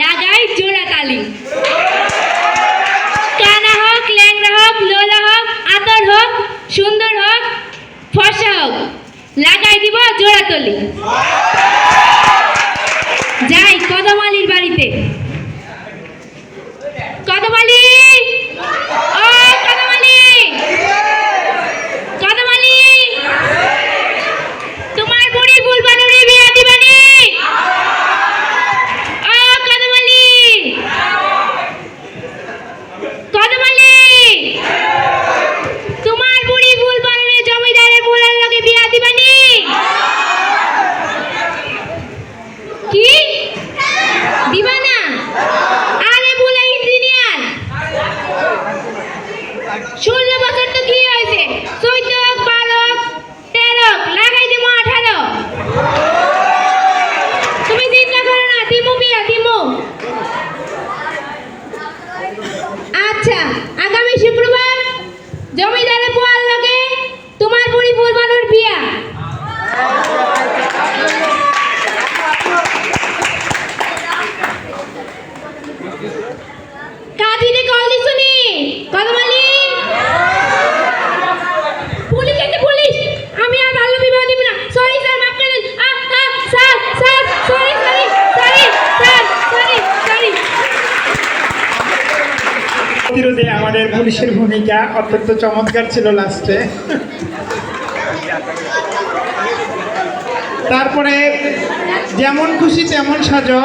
লাগাই জোড়া তালি। কানা হোক ল্যাংরা হোক, লোলা হোক, আতর হোক, সুন্দর হোক, ফর্সা হোক লাগাই দিব জোড়া তলি। যাই, কদমালির বাড়িতে। কদমালি ষোলো বছর তো কি হয়েছে? চৈত বারো তেরো লাগাই দিব আঠারো। তুমি বিয়া দিমু আচ্ছা আগামী জমিদারে পোয়াল লাগে তোমার বুড়ি বিয়া। কাজিনে কল দিছুনি কদমালি প্রতিরোধে আমাদের পুলিশের ভূমিকা অত্যন্ত চমৎকার ছিল লাস্টে। তারপরে যেমন খুশি তেমন সাজো।